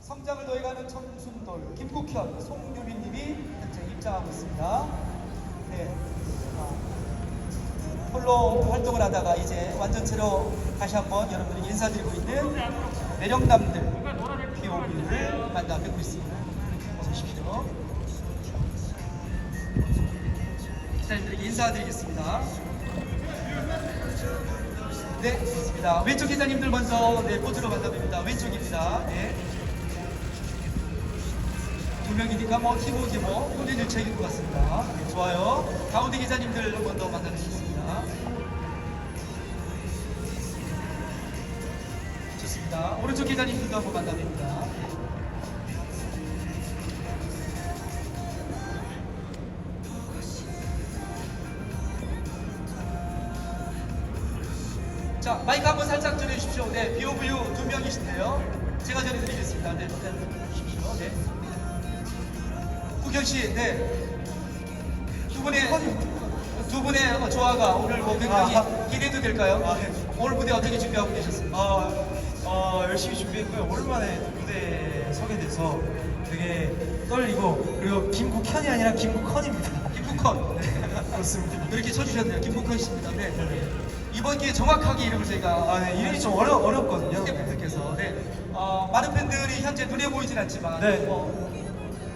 성장을 더해가는 청순돌 김국현, 송유빈님이 입장하고 있습니다. 네. 아, 홀로 활동을 하다가 이제 완전체로 다시 한번 여러분들이 인사드리고 있는 매력남들 비오비를 만나 뵙고 있습니다. 어서 오십시오. 기자님들에게 인사드리겠습니다. 네, 좋습니다. 왼쪽 기자님들 먼저 네, 포즈로 만나봅니다. 왼쪽입니다. 네. 두 명이니까 뭐 팀워크 뭐 혼인 일체인 것 같습니다. 네, 좋아요. 가운데 기자님들 먼저 만나주시겠습니다. 좋습니다. 오른쪽 기자님들도 한번 만나봅니다. 자, 마이크 한번 살짝 전해주십시오. 네, 비오브유 두 명이신데요. 제가 전해드리겠습니다. 네, 일단 주십시오. 네. 국현 씨, 네. 두 분의 두 분의 어, 조화가 오늘 뭐 굉장히 아. 기대도 될까요? 아, 네. 오늘 무대 어떻게 준비하고 계셨습니까? 어, 어, 열심히 준비했고요. 오랜만에 무대에 서게 돼서 되게 떨리고 그리고 김국현이 아니라 김국헌입니다. 김국헌. 그렇습니다. 이렇게 쳐주셨네요. 김국헌 씨입니다. 네. 이번 기회에 정확하게 이름을 저희가 아, 네, 이름이 좀 어려, 어렵거든요. 팬분들께서 네. 어, 많은 팬들이 현재 눈에 보이진 않지만 네. 어,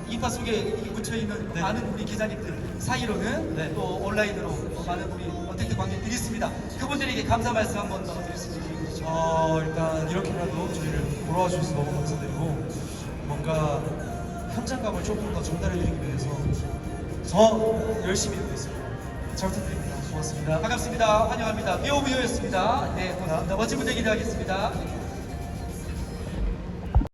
인파 속에 이렇게 묻혀 있는 네. 많은 우리 기자님들 사이로는 네. 또 온라인으로 또 많은 우리 어택트 관객들이 있습니다. 그분들에게 감사 말씀 한 번 더 드렸으면 좋겠습니다. 어, 일단 이렇게라도 저희를 보러 와주셔서 너무 감사드리고 뭔가 현장감을 조금 더 전달해드리기 위해서 더 열심히 해보겠습니다. 잘 부탁드립니다. 고맙습니다. 반갑습니다. 환영합니다. 비오비오였습니다. 네, 고맙습니다. 멋진 무대 기대하겠습니다.